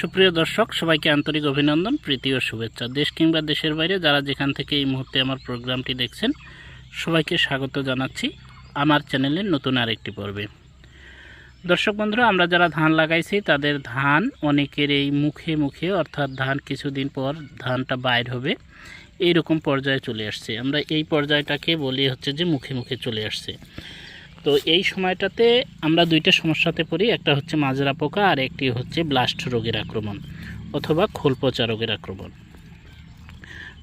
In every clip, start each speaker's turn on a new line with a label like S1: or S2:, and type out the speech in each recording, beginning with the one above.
S1: সুপ্রিয় দর্শক, সবাইকে আন্তরিক অভিনন্দন, প্রীতি ও শুভেচ্ছা। দেশ কিংবা দেশের বাইরে যারা যেখান থেকে এই মুহূর্তে আমার প্রোগ্রামটি দেখছেন, সবাইকে স্বাগত জানাচ্ছি আমার চ্যানেলের নতুন আরেকটি পর্বে। দর্শক বন্ধুরা, আমরা যারা ধান লাগাইছি, তাদের ধান অনেকের এই মুখে মুখে, অর্থাৎ ধান কিছুদিন পর ধানটা বাইর হবে এই রকম পর্যায়ে চলে আসছে। আমরা এই পর্যায়টাকে বলি হচ্ছে যে মুখে মুখে চলে আসছে। তো এই সময়টাতে আমরা দুইটা সমস্যাতে পড়ি। একটা হচ্ছে মাজরা পোকা আর একটি হচ্ছে ব্লাস্ট রোগের আক্রমণ অথবা খোলপচা রোগের আক্রমণ।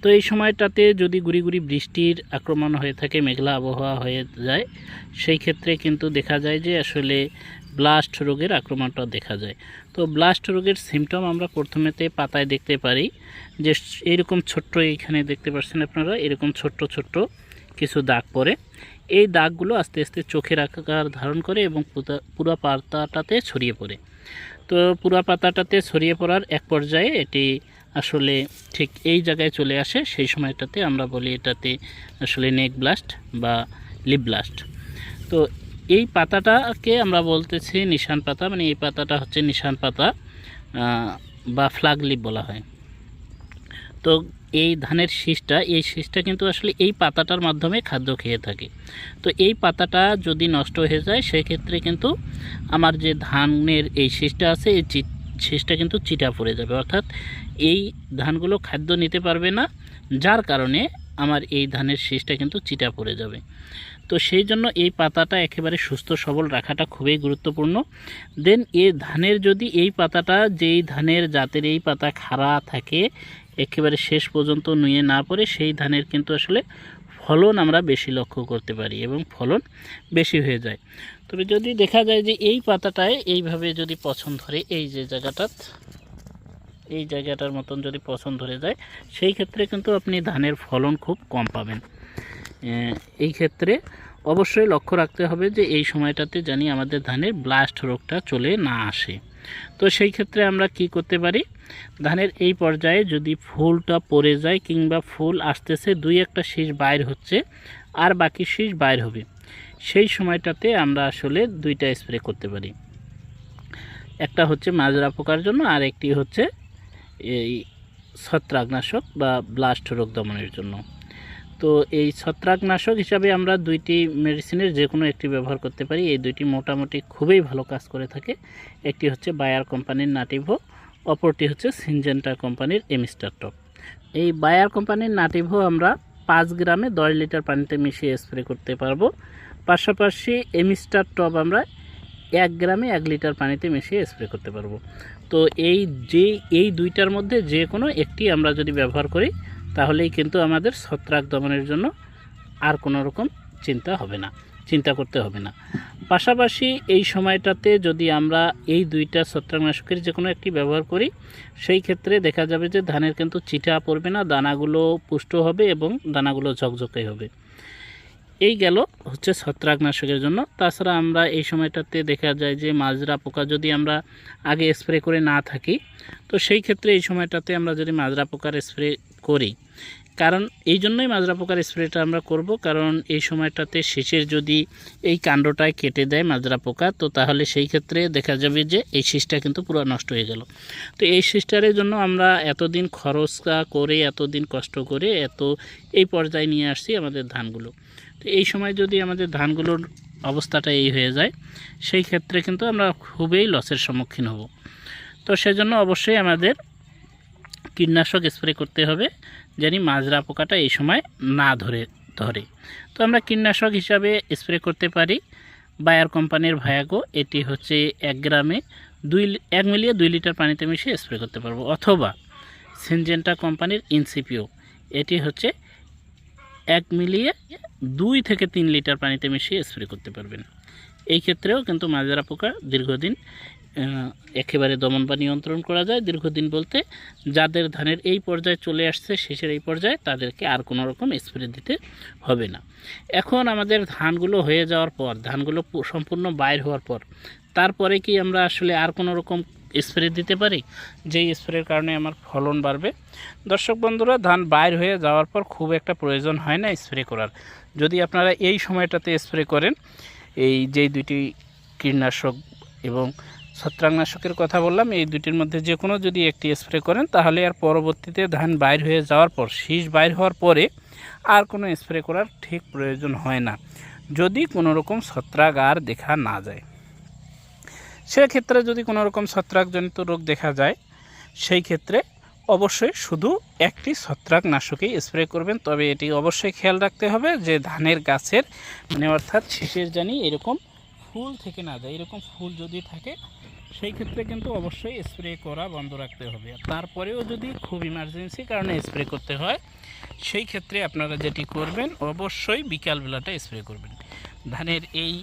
S1: তো এই সময়টাতে যদি গুড়ি গুড়ি বৃষ্টির আক্রমণ হয়ে থাকে, মেঘলা আবহাওয়া হয়ে যায়, সেই ক্ষেত্রে কিন্তু দেখা যায় যে আসলে ব্লাস্ট রোগের আক্রমণটা দেখা যায়। তো ব্লাস্ট রোগের সিমটম আমরা প্রথমেতে পাতায় দেখতে পারি যে এরকম ছোট্ট এইখানে দেখতে পাচ্ছেন আপনারা, এরকম ছোট্ট ছোট্ট কিছু দাগ পড়ে। এই দাগগুলো আস্তে আস্তে চোখের আকার ধারণ করে এবং পুরো পাতাটাতে ছড়িয়ে পড়ে। তো পুরো পাতাটাতে ছড়িয়ে পড়ার এক পর্যায়ে এটি আসলে ঠিক এই জায়গায় চলে আসে, সেই সময়টাতে আমরা বলি এটাতে আসলে নেক ব্লাস্ট বা লিপ ব্লাস্ট। তো এই পাতাটাকে আমরা বলতেছি নিশান পাতা মানে এই পাতাটা হচ্ছে নিশান পাতা বা ফ্লাগ লিপ বলা হয়। তো এই ধানের শীষটা, এই শীষটা কিন্তু আসলে এই পাতাটার মাধ্যমে খাদ্য খেয়ে থাকে। তো এই পাতাটা যদি নষ্ট হয়ে যায়, সেক্ষেত্রে কিন্তু আমার যে ধানের এই শীষটা আছে, এই শীষটা কিন্তু চিটা পড়ে যাবে। অর্থাৎ এই ধানগুলো খাদ্য নিতে পারবে না, যার কারণে আমার এই ধানের শীষটা কিন্তু চিটা পড়ে যাবে। তো সেই জন্য এই পাতাটা একেবারে সুস্থ, সবল রাখাটা খুবই গুরুত্বপূর্ণ। দেন এ ধানের যদি এই পাতাটা, যেই ধানের জাতের এই পাতা খাড়া থাকে, একেবারে শেষ পর্যন্ত নুয়ে না পড়ে, সেই ধানের কিন্তু আসলে ফলন আমরা বেশি লক্ষ্য করতে পারি এবং ফলন বেশি হয়ে যায়। তবে যদি দেখা যায় যে এই পাতাটায় এইভাবে যদি পছন্দ ধরে এই যে জায়গাটাত এই জায়গাটার মতন যদি পছন্দ ধরে যায়, সেই ক্ষেত্রে কিন্তু আপনি ধানের ফলন খুব কম পাবেন। এই ক্ষেত্রে অবশ্যই লক্ষ্য রাখতে হবে যে এই সময়টাতে জানি আমাদের ধানের ব্লাস্ট রোগটা চলে না আসে। তো সেই ক্ষেত্রে আমরা কি করতে পারি? ধানের এই পর্যায়ে যদি ফুলটা পড়ে যায় কিংবা ফুল আসতেছে, দুই একটা শীষ বাইর হচ্ছে, আর বাকি শীষ বাইর হবে, সেই সময়টাতে আমরা আসলে দুইটা স্প্রে করতে পারি। একটা হচ্ছে মাজরা পোকার জন্য, আর একটি হচ্ছে এই ছত্রাকনাশক বা ব্লাস্ট রোগ দমনের জন্য। তো এই ছত্রাকনাশক হিসাবে আমরা দুইটি মেডিসিনের যে কোনো একটি ব্যবহার করতে পারি। এই দুইটি মোটামুটি খুবই ভালো কাজ করে থাকে। একটি হচ্ছে বায়ার কোম্পানির নাটিভো অপরটি হচ্ছে সিনজেন্টা কোম্পানির এমিস্টার টপ এই বায়ার কোম্পানির নাটিভো আমরা পাঁচ গ্রামে দশ লিটার পানিতে মিশিয়ে স্প্রে করতে পারব। পাশাপাশি এমিস্টার টপ আমরা এক গ্রামে এক লিটার পানিতে মিশিয়ে স্প্রে করতে পারব। তো এই যে, এই দুইটার মধ্যে যে কোনো একটি আমরা যদি ব্যবহার করি, তাহলেই কিন্তু আমাদের ছত্রাক দমনের জন্য আর কোনো রকম চিন্তা হবে না, চিন্তা করতে হবে না। পাশাপাশি এই সময়টাতে যদি আমরা এই দুইটা ছত্রাকনাশকের যে কোনো একটি ব্যবহার করি, সেই ক্ষেত্রে দেখা যাবে যে ধানের কিন্তু চিটা পড়বে না, দানাগুলো পুষ্ট হবে এবং দানাগুলো ঝকঝকে হবে। এই গেল হচ্ছে ছত্রাকনাশকের জন্য। তাছাড়া আমরা এই সময়টাতে দেখা যায় যে মাজরা পোকা যদি আমরা আগে স্প্রে করে না থাকি, তো সেই ক্ষেত্রে এই সময়টাতে আমরা যদি মাজরা পোকার স্প্রে করি। কারণ এই জন্যই মাজরা পোকার স্প্রেটা আমরা করব, কারণ এই সময়টাতে শীষের যদি এই কাণ্ডটায় কেটে দেয় মাজরা পোকা, তো তাহলে সেই ক্ষেত্রে দেখা যাবে যে এই শীষটা কিন্তু পুরো নষ্ট হয়ে গেল। তো এই শীষটারের জন্য আমরা এতদিন খরচ করে, এতদিন কষ্ট করে, এত এই পর্যায়ে নিয়ে আসছি আমাদের ধানগুলো। তো এই সময় যদি আমাদের ধানগুলোর অবস্থাটা এই হয়ে যায়, সেই ক্ষেত্রে কিন্তু আমরা খুবই লসের সম্মুখীন হব। তো সেজন্য অবশ্যই আমাদের কীটনাশক স্প্রে করতে হবে জানি মাজরা পোকাটা এই সময় না ধরে ধরে। তো আমরা কীটনাশক হিসাবে স্প্রে করতে পারি। বায়ার কোম্পানির ভায়াগো, এটি হচ্ছে এক গ্রামে দুই এক মিলিয়ে দুই লিটার পানিতে মিশিয়ে স্প্রে করতে পারব। অথবা সিনজেন্টা কোম্পানির ইনসিপিও, এটি হচ্ছে এক মিলিয়ে দুই থেকে তিন লিটার পানিতে মিশিয়ে স্প্রে করতে পারবেন। এই ক্ষেত্রেও কিন্তু মাজরা পোকা দীর্ঘদিন একেবারে দমন বা নিয়ন্ত্রণ করা যায় দীর্ঘদিন বলতে। যাদের ধানের এই পর্যায়ে চলে আসছে, শেষের এই পর্যায়ে তাদেরকে আর কোনো রকম স্প্রে দিতে হবে না। এখন আমাদের ধানগুলো হয়ে যাওয়ার পর, ধানগুলো সম্পূর্ণ বাইর হওয়ার পর, তারপরে কি আমরা আসলে আর কোনো রকম স্প্রে দিতে পারি? যেই স্প্রের কারণে আমার ফলন বাড়বে। দর্শক বন্ধুরা, ধান বাইর হয়ে যাওয়ার পর খুব একটা প্রয়োজন হয় না স্প্রে করার। যদি আপনারা এই সময়টাতে স্প্রে করেন, এই যেই দুইটি কীটনাশক এবং ছত্রাকনাশকের কথা বললাম, এই দুটির মধ্যে যে কোনো যদি একটি স্প্রে করেন, তাহলে আর পরবর্তীতে ধান বাইর হয়ে যাওয়ার পর, শীষ বাইর হওয়ার পরে আর কোনো স্প্রে করার ঠিক প্রয়োজন হয় না, যদি কোনো রকম ছত্রাক আর দেখা না যায়। সেক্ষেত্রে যদি কোনো রকম ছত্রাকজনিত রোগ দেখা যায়, সেই ক্ষেত্রে অবশ্যই শুধু একটি ছত্রাকনাশকেই স্প্রে করবেন, তবে এটি অবশ্যই খেয়াল রাখতে হবে যে ধানের গাছের মানে অর্থাৎ শীষের জানি এরকম ফুল থেকে না যায় এরকম ফুল যদি থাকে, সেই ক্ষেত্রে কিন্তু অবশ্যই স্প্রে করা বন্ধ রাখতে হবে। তারপরেও যদি খুব ইমার্জেন্সি কারণে স্প্রে করতে হয়, সেই ক্ষেত্রে আপনারা যেটি করবেন, অবশ্যই বিকালবেলাটা স্প্রে করবেন। ধানের এই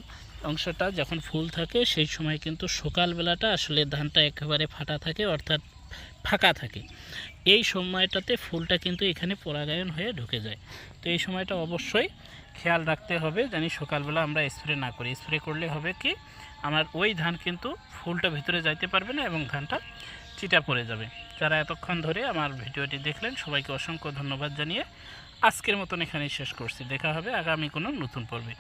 S1: অংশটা যখন ফুল থাকে, সেই সময় কিন্তু সকালবেলাটা আসলে ধানটা একেবারে ফাটা থাকে, অর্থাৎ ফাঁকা থাকে। এই সময়টাতে ফুলটা কিন্তু এখানে পরাগায়ন হয়ে ঢুকে যায়। তো এই সময়টা অবশ্যই খেয়াল রাখতে হবে জানি সকালবেলা আমরা স্প্রে না করি। স্প্রে করলে হবে কি, আমার ওই ধান কিন্তু ফুলটা ভিতরে যাইতে পারবে না এবং ধানটা চিটা পড়ে যাবে। যারা এতক্ষণ ধরে আমার ভিডিওটি দেখলেন, সবাইকে অসংখ্য ধন্যবাদ জানিয়ে আজকের মতন এখানেই শেষ করছি। দেখা হবে আগামী কোনো নতুন পর্বে।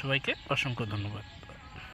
S1: সবাইকে অসংখ্য ধন্যবাদ।